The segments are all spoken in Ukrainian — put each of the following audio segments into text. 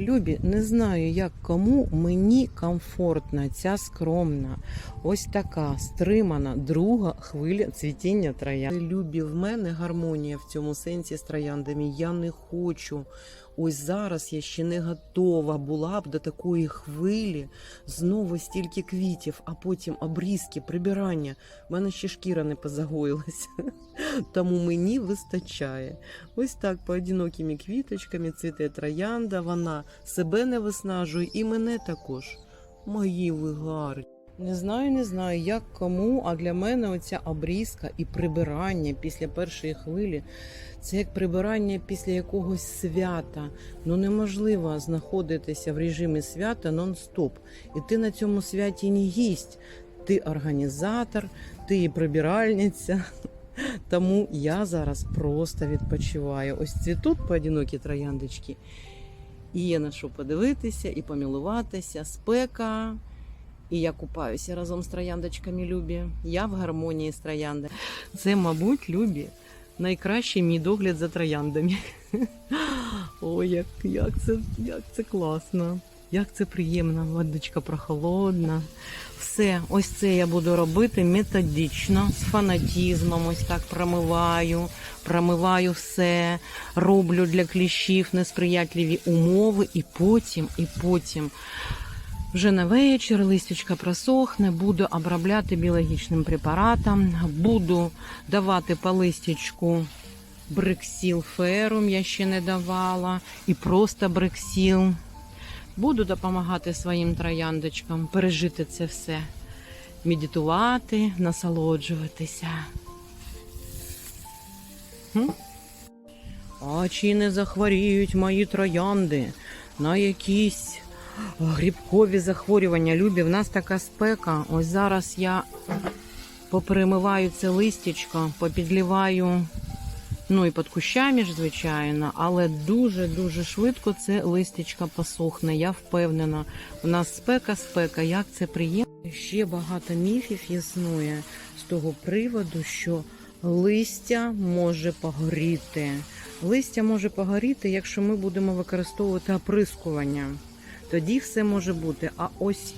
Любі, не знаю, як кому мені комфортна ця скромна, ось така стримана друга хвиля цвітіння троянд. Любі, в мене гармонія в цьому сенсі з трояндами. Я не хочу. Ось зараз я ще не готова була б до такої хвилі. Знову стільки квітів, а потім обрізки, прибирання. В мене ще шкіра не позагоїлася. Тому мені вистачає. Ось так поодинокими квіточками цвіте троянда. Вона себе не виснажує і мене також. Мої ви гарні. Не знаю, не знаю, як кому, а для мене оця обрізка і прибирання після першої хвилі це як прибирання після якогось свята. Ну неможливо знаходитися в режимі свята нон-стоп. І ти на цьому святі не гість. Ти організатор, ти прибиральниця. Тому я зараз просто відпочиваю. Ось цвітуть поодинокі трояндочки. І є на що подивитися і помілуватися. Спека. І я купаюся разом з трояндочками Любі. Я в гармонії з трояндами. Це, мабуть, Любі. Найкращий мій догляд за трояндами. Ой, як, як, це, як це класно. Як це приємно, водичка прохолодна. Все, ось це я буду робити методично, з фанатізмом. Ось так промиваю, промиваю все, роблю для кліщів несприятливі умови, і потім, і потім. Вже на вечір листячка просохне, буду обробляти біологічним препаратом, буду давати по листячку брексіл ферум, я ще не давала, і просто брексіл. Буду допомагати своїм трояндочкам пережити це все, медитувати, насолоджуватися. Хм? А чи не захворіють мої троянди на якісь грибкові захворювання. Любі, в нас така спека. Ось зараз я поперемиваю це листячко, попідліваю, ну і під кущами ж, звичайно, але дуже-дуже швидко це листячко посохне. Я впевнена. У нас спека, спека, як це приємно. Ще багато міфів існує з того приводу, що листя може погоріти. Листя може погоріти, якщо ми будемо використовувати оприскування тоді все може бути. А ось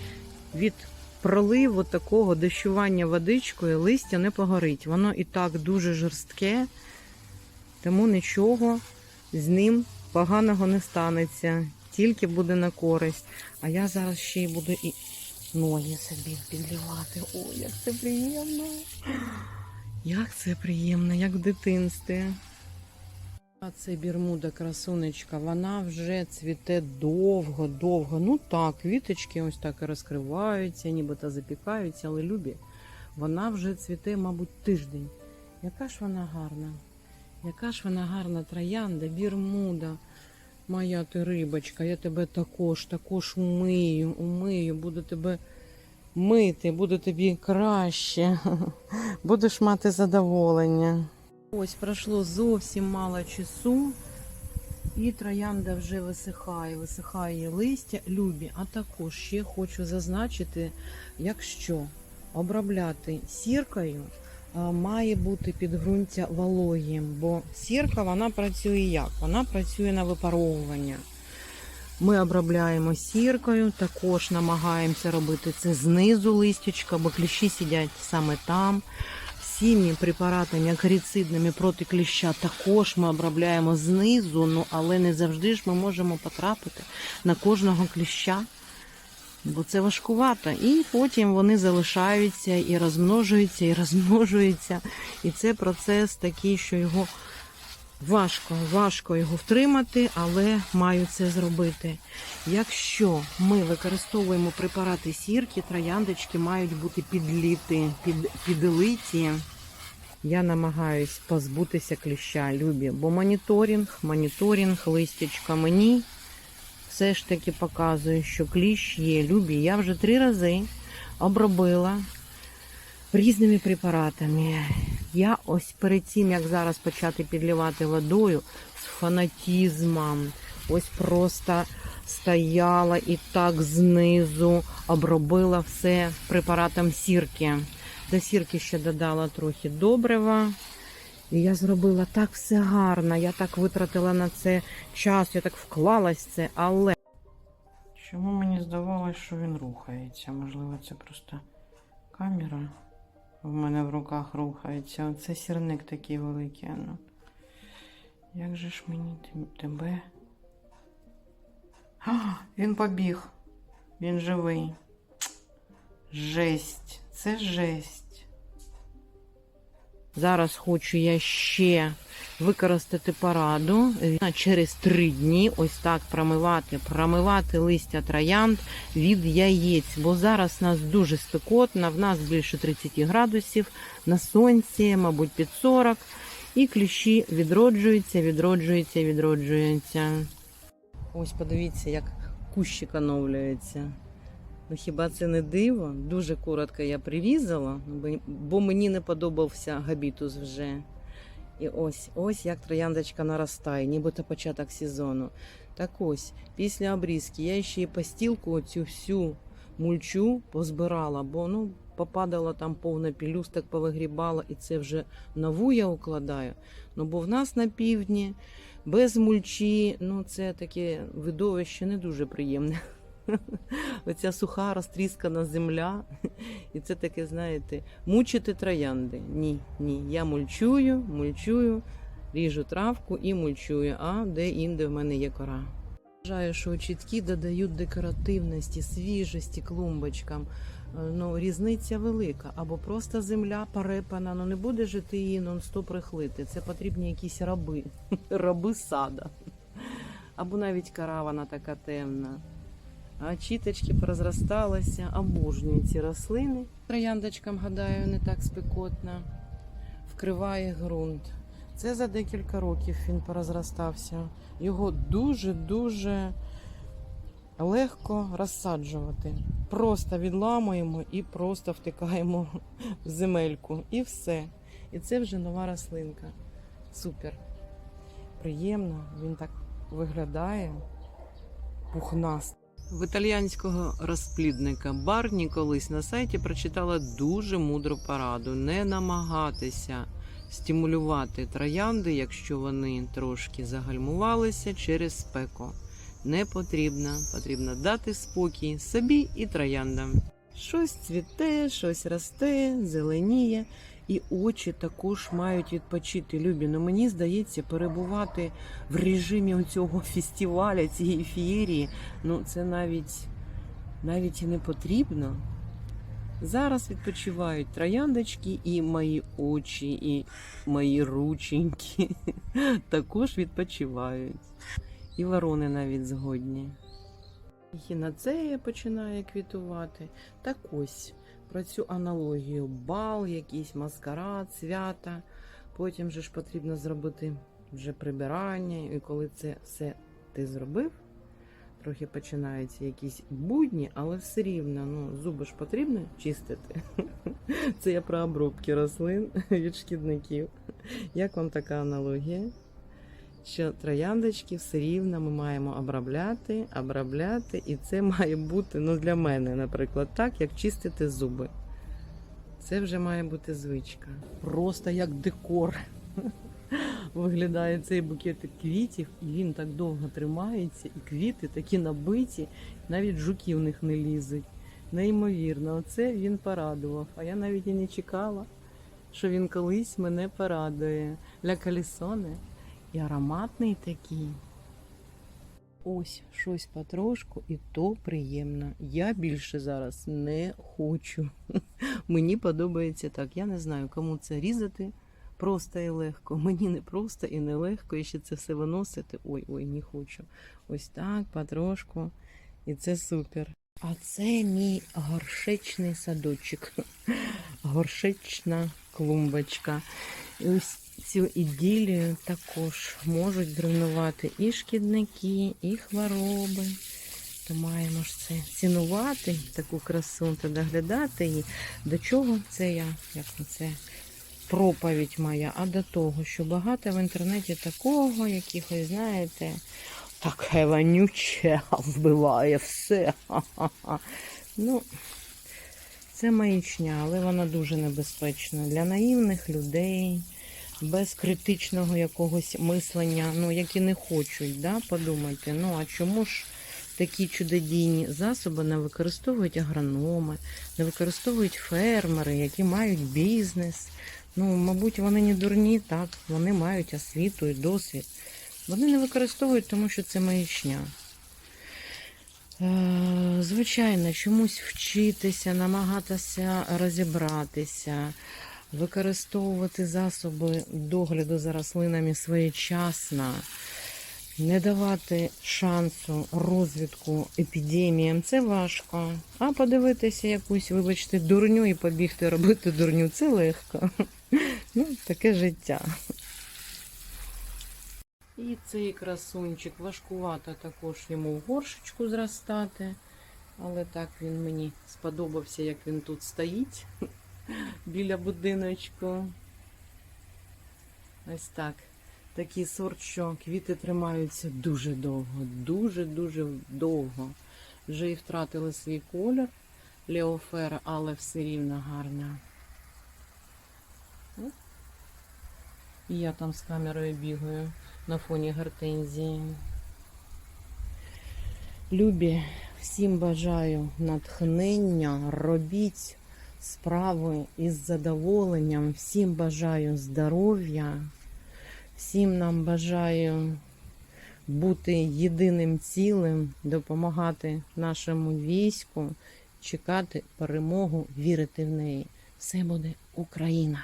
від проливу такого дощування водичкою листя не погорить. Воно і так дуже жорстке, тому нічого з ним поганого не станеться, тільки буде на користь. А я зараз ще й буду і ноги собі підлівати. О, як це приємно! Як це приємно, як в дитинстві. Це бірмуда красунечка, вона вже цвіте довго-довго. Ну так, квіточки ось так і розкриваються, нібито запікаються, але любі. Вона вже цвіте, мабуть, тиждень. Яка ж вона гарна, яка ж вона гарна троянда, бірмуда. Моя ти рибочка, я тебе також, також умию, умию, буду тебе мити, буду тобі краще. Будеш мати задоволення. Ось пройшло зовсім мало часу, і троянда вже висихає, висихає листя, любі. А також ще хочу зазначити, якщо обробляти сіркою, має бути підґрунтя вологим, бо сірка вона працює як? Вона працює на випаровування. Ми обробляємо сіркою, також намагаємося робити це знизу листячка, бо кліщі сидять саме там. Всіми препаратами акаріцидними проти кліща також ми обробляємо знизу, ну але не завжди ж ми можемо потрапити на кожного кліща, бо це важкувато. І потім вони залишаються і розмножуються, і розмножуються. І це процес такий, що його важко, важко його втримати, але маю це зробити. Якщо ми використовуємо препарати сірки, трояндочки мають бути підліти, під, підлиті. Я намагаюсь позбутися кліща, любі, бо моніторинг, моніторинг, листячка мені все ж таки показує, що кліщ є. Любі, я вже три рази обробила різними препаратами. Я ось перед тим, як зараз почати підливати водою з фанатізмом, ось просто стояла і так знизу обробила все препаратом сірки. До сірки ще додала трохи добрива. І я зробила так все гарно. Я так витратила на це час, я так вклалась в це, але Чому мені здавалось, що він рухається? Можливо, це просто камера в мене в руках рухається. Оце сірник такий великий. Ну. Як же ж мені тебе? А, він побіг. Він живий. Жесть. Це жесть. Зараз хочу я ще використати пораду через три дні. Ось так промивати, промивати листя троянд від яєць. Бо зараз у нас дуже спекотно, в нас більше 30 градусів, на сонці, мабуть, під 40. І кліщі відроджуються, відроджуються, відроджуються. Ось подивіться, як кущик оновлюється. Ну хіба це не диво? Дуже коротко я привізала, бо- бо мені не подобався габітус вже. І ось, ось як трояндочка наростає, нібито початок сезону. Так ось, після обрізки я ще й постілку оцю всю мульчу позбирала, бо ну, попадала там повна пілюсток, повигрібала, і це вже нову я укладаю. Ну, бо в нас на півдні без мульчі, ну це таке видовище не дуже приємне. Оця суха розтріскана земля. І це таке, знаєте, мучити троянди. Ні, ні. Я мульчую, мульчую, ріжу травку і мульчую, а де інде в мене є кора. Вважаю, що чіткі додають декоративності, свіжості клумбочкам. Е, Ну, різниця велика. Або просто земля перепана, ну не буде же ти її нон-стоп рихлити. Це потрібні якісь раби, раби сада. Або навіть кора вона така темна. А чіточки порозросталися, обожнюю ці рослини. Трояндочкам, гадаю, не так спекотно. Вкриває ґрунт. Це за декілька років він порозростався. Його дуже-дуже легко розсаджувати. Просто відламуємо і просто втикаємо в земельку. І все. І це вже нова рослинка. Супер. Приємно, він так виглядає пухнаст. В італіянського розплідника Барні колись на сайті прочитала дуже мудру пораду: не намагатися стимулювати троянди, якщо вони трошки загальмувалися через спеку. Не потрібно, потрібно дати спокій собі і трояндам. Щось цвіте, щось росте, зеленіє, і очі також мають відпочити. Любі, ну мені здається, перебувати в режимі цього фестиваля, цієї фієрії, ну це навіть, навіть і не потрібно. Зараз відпочивають трояндочки, і мої очі, і мої рученьки також відпочивають. І ворони навіть згодні. Хінацея починає квітувати. Так ось про цю аналогію: бал, якийсь маскарад, свята. Потім же ж потрібно зробити вже прибирання, і коли це все ти зробив, трохи починаються якісь будні, але все рівно ну, зуби ж потрібно чистити. Це я про обробки рослин від шкідників. Як вам така аналогія? Що трояндочки все рівно ми маємо обробляти, обробляти, і це має бути ну, для мене, наприклад, так, як чистити зуби. Це вже має бути звичка. Просто як декор. Виглядає цей букетик квітів, і він так довго тримається, і квіти такі набиті, навіть жуки в них не лізуть. Неймовірно, оце він порадував. А я навіть і не чекала, що він колись мене порадує. Ля калісоне. І ароматний такий. Ось щось потрошку, і то приємно. Я більше зараз не хочу. Мені подобається так. Я не знаю, кому це різати просто і легко. Мені не просто і не легко, і ще це все виносити. Ой, ой, не хочу. Ось так, потрошку. І це супер. А це мій горшечний садочок. Горшечна клумбочка. І ось цю іділію також можуть зруйнувати і шкідники, і хвороби. То маємо ж це цінувати таку красу та доглядати її. До чого це я, як це проповідь моя, а до того, що багато в інтернеті такого, якихось, знаєте, таке вонюче вбиває все. Ну, це маячня, але вона дуже небезпечна для наївних людей, без критичного якогось мислення, ну, які не хочуть, да, подумайте, ну а чому ж такі чудодійні засоби не використовують агрономи, не використовують фермери, які мають бізнес. Ну, мабуть, вони не дурні, так, вони мають освіту і досвід. Вони не використовують, тому що це маячня. Е, Звичайно, чомусь вчитися, намагатися розібратися, використовувати засоби догляду за рослинами своєчасно, не давати шансу розвитку епідеміям це важко. А подивитися якусь, вибачте, дурню і побігти робити дурню це легко. Ну, таке життя. І цей красунчик важкувато також йому в горшечку зростати. Але так він мені сподобався, як він тут стоїть біля будиночку. Ось так. Такий сорт, що квіти тримаються дуже довго, дуже-дуже довго. Вже і втратили свій колір леофера, але все рівно гарна. Ну, І я там з камерою бігаю на фоні гортензії. Любі, всім бажаю натхнення, робіть справи із задоволенням, всім бажаю здоров'я, всім нам бажаю бути єдиним цілим, допомагати нашому війську, чекати перемогу, вірити в неї. Все буде Україна!